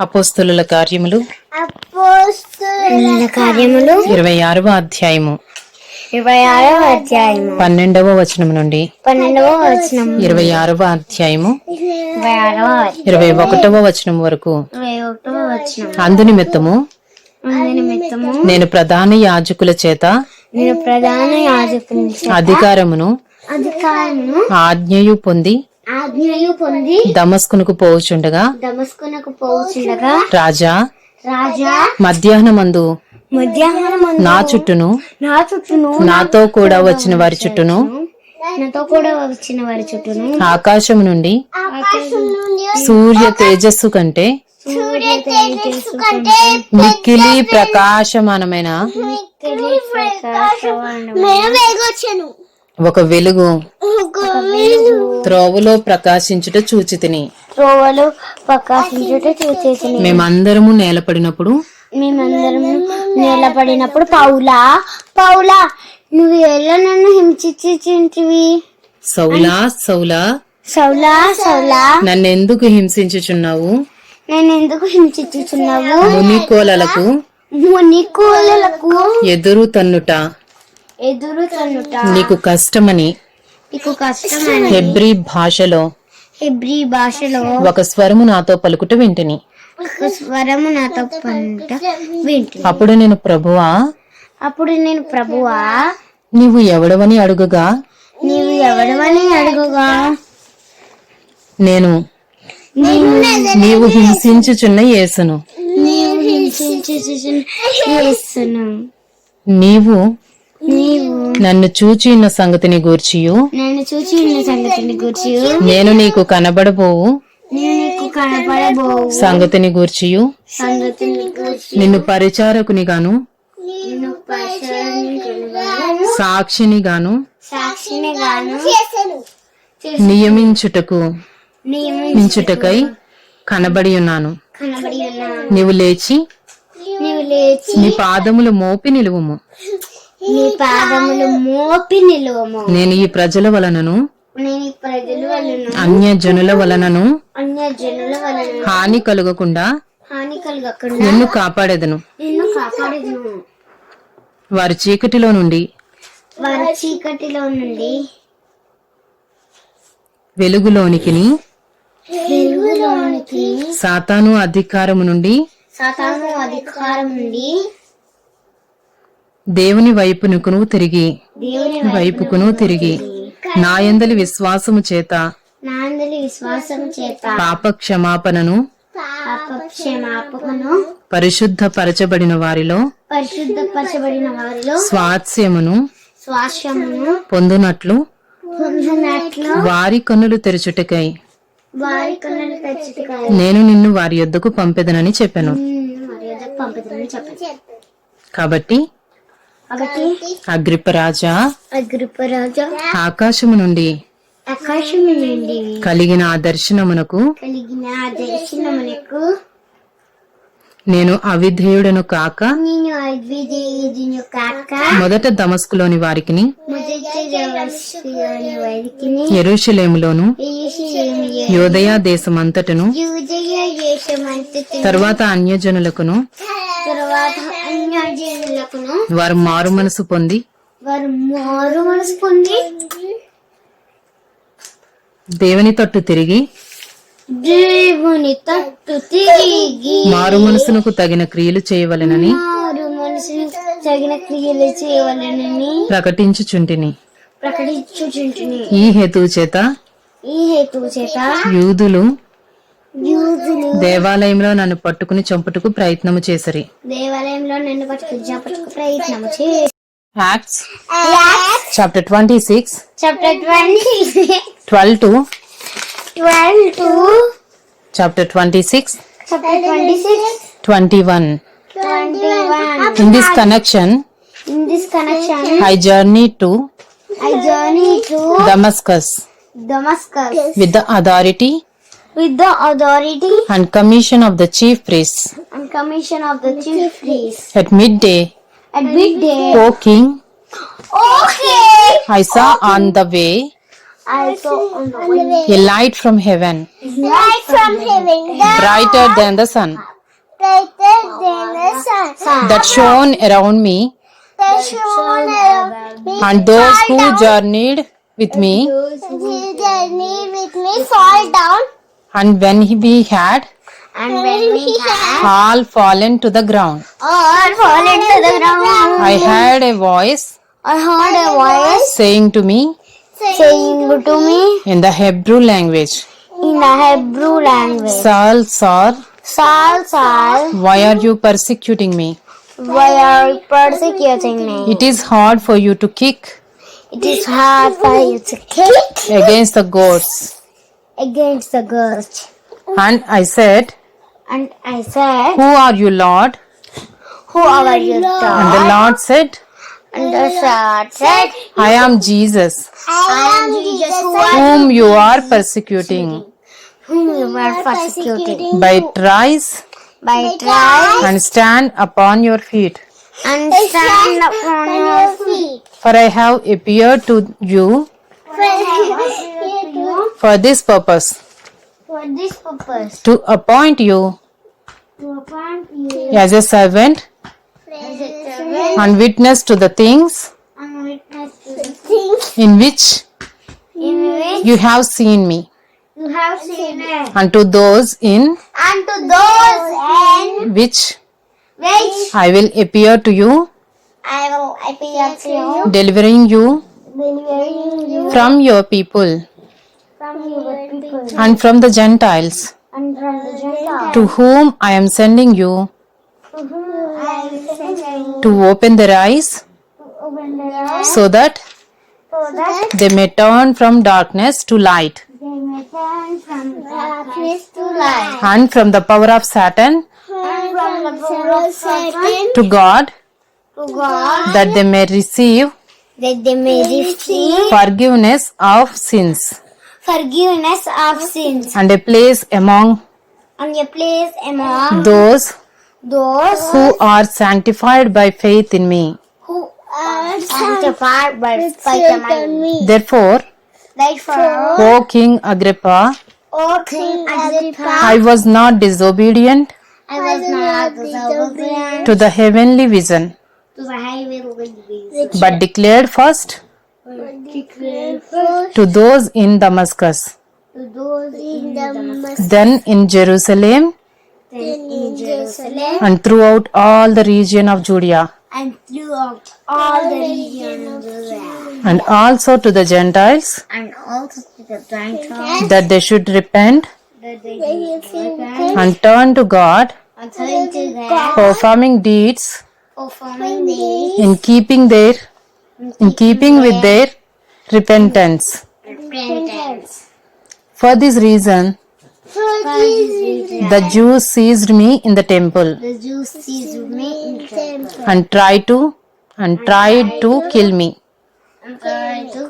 అపోస్తుల కార్యములు. కార్యములు. ఇరవై ఆరవ అధ్యాయము. ఇరవై ఆరవ అధ్యాయము. పన్నెండవ వచనం నుండి. పన్నెండవ వచనం ఇరవై ఆరవ అధ్యాయము. ఇరవై ఒకటవ వచనం వరకు అందు నిమిత్తము నేను ప్రధాన యాజకుల చేత నేను ప్రధాన యాజకుని చేత అధికారమును అధికారమును ఆజ్ఞయు పొంది ఆజ్ఞయు పొంది దమస్కునకు పోవుచుండగా దమస్కునకు పోవచ్చుండగా రాజా రాజా మధ్యాహ్నమందు మధ్యాహ్నం నా చుట్టూను నా చుట్టూను నాతో కూడా వచ్చిన వారి చుట్టూను నాతో కూడా వచ్చిన వారి చుట్టూను ఆకాశం నుండి సూర్య తేజస్సు కంటే సూర్య తేజస్సు కంటే మిక్కిలి ప్రకాశమానమైన మిక్కిలి ప్రకాశమానమైన ఒక వెలుగు ఒక వెలుగు త్రోవలో ప్రకాశించుట చూచి తిని త్రోవలు ప్రకాశించుట చూసేసింది మేమందరము నేలపడినప్పుడు మేమందరం నిలబడినప్పుడు పౌలా పౌలా నువ్వు ఎలా నన్ను హింసించుచుంటివి సౌలా సౌలా సౌలా సౌలా. నన్నెందుకు హింసించుచున్నావు? నేను ఎందుకు హింసించుచున్నావు? మునికోలలకు మునికోలకు ఎదురు తన్నుట. నీకు కష్టమని నీకు కష్టమని హెబ్రీ భాషలో హెబ్రీ భాషలో ఒక స్వరము నాతో పలుకుట వింటిని. ఒక స్వరము నాతో పంట వింటు అప్పుడు నేను ప్రభువా? అప్పుడు నేను ప్రభువా? నీవు ఎవడవని అడుగగా? నీవు ఎవడవని అడుగుగా? నేను నీవు హింసించుచున్న యేసును. నీవు హింసించుచున్నాను నీవు నీవు నన్ను చూచిన్న సంగతిని గూర్చియు. నన్ను చూచి ఉన్న సంగతిని గురించి నేను నీకు కనబడబోవు. సంగతిని గూర్చియు. గురించి నిన్ను పరిచారకుని గాను. సాక్షిని గాను సాక్షిని గాను నియమించుటకు. నియమించుటకై. మించుటకై కనబడి ఉన్నాను కనబడి ఉన్నాను నీవు లేచి నీవు లేచి నీ పాదములు మోపి నిలువుము. నీ పాదములు మోపి నిలువము. నేను ఈ ప్రజల వలనను నేను ఈ ప్రజల వలన అన్య జనుల వలనను అన్య జనుల వలన హాని కలుగకుండా హాని కలగకుండా నిన్ను కాపాడేదను. నిన్ను కాపాడేదును. వారి చీకటిలో నుండి వారి చీకటిలో నుండి వెలుగులోనికిని వెలుగులోనికి సాతాను అధికారము నుండి సాతాను అధికారం నుండి దేవుని వైపునకును తిరిగి. వైపుకును తిరిగి. నాయందలి విశ్వాసము చేత. పాప క్షమాపణను పరిశుద్ధ పరచబడిన వారిలో. పరిశుద్ధపరచబడిన వారిలో. స్వాస్యమును. స్వాస్యమును. పొందునట్లు. పొందినట్లు. వారి కన్నులు తెరచుటకై. వారి కన్నులు తెచ్చుటకై నేను నిన్ను వారి యొద్దకు పంపెదనని చెప్పాను. కాబట్టి కాబట్టి అగ్రిపరాజా? అగ్రిపరాజు? ఆకాశము నుండి ఆకాశం నుండి కలిగిన ఆ దర్శనమునకు కలిగిన ఆ దర్శనమునకు నేను అవిధేయుడను కాక నేను అద్వితీయుడిని కాక మొదట దమస్కులోని వారికిని వారికి ఎరుషలేములోను యోదయ దేశమంతటను తరువాత అన్యజనులకును తరువాత వారు మారు మనసు పొంది వారు మారు మనసు పొంది దేవుని తట్టు తిరిగి దేవుని తట్టు తిరిగి మారు మనసునకు తగిన క్రియలు చేయవలెనని మారు మనసును తగిన క్రియలు చేయవలనని ప్రకటించుచుంటిని. ప్రకటించుచుంటుని. ఈ హేతువు చేత ఈ హేతువు చేత యూదులు దేవాలయంలో నన్ను పట్టుకుని చంపుటకు ప్రయత్నము చేసరి. దేవాలయంలో నన్ను పట్టుకు ప్రయత్నం చే Acts chapter twenty six chapter twenty twelve to twelve to chapter twenty six chapter twenty six twenty one twenty one in this connection In this connection, I journey to I journey to Damascus. Damascus. With the authority with the authority and commission of the chief priests. and commission of the chief priest. At midday, At midday, O king, okay, I saw on the way I saw on the window. a light from heaven, Light from heaven. brighter than the sun, Brighter than the sun. that shone around me, That shone around me. and those who journeyed with me. He journey with me fall down. And when he- we had And when we had all fallen to the ground, all fallen to the ground, I heard a voice I heard a voice saying to me saying to me in the Hebrew language, in the Hebrew language, Saul, Saul, Saul, Saul, why are you persecuting me? why are you persecuting me? It is hard for you to kick It is hard for you to kick against the goats. Against the ghost. And I said, And I said, Who are you, Lord? Who are you, And Lord? the Lord said, And the Lord said, I am Jesus, I am Jesus whom you are persecuting. whom you are persecuting. by rise By try and stand upon your feet, and stand upon your feet. for I have appeared to you for this purpose, For this purpose, to appoint you. To appoint you. As a servant. As a servant. and witness to the things. And witness to the things. In which in which you have seen me, you have seen it, and to those in and to those in which which I will appear to you, I will appear to you. Delivering you from your people from your people. and from the Gentiles, and from the Gentiles. to whom I am sending you. To whom I will send to open their eyes, open their eyes. So that so that they may turn from darkness to light, they may turn from darkness to light. And from the power of Satan. And from the power of Satan. To God, to God. That they may receive that they may receive forgiveness of sins. Forgiveness of sins. And a place among and a place among those those who are sanctified by faith in me. who are sanctified by faith in me. Therefore, Therefore, O King Agrippa, O King Agrippa, I was not disobedient I was not disobedient to the heavenly vision, to the heavenly vision, but declared first? To those in Damascus, to those in Damascus, then in Jerusalem, then in Jerusalem, and throughout all the region of Judea, and throughout all the region of Judea, and also to the Gentiles, and also to the Gentiles, that they should repent? That they should repent. and turn to God, and turn to God, performing deeds Oh, performing these in keeping their in keeping with their repentance. repentance. For this reason, For this reason, the Jews seized me in the temple the Jews seized me in the temple and tried to and tried to kill me. and tried to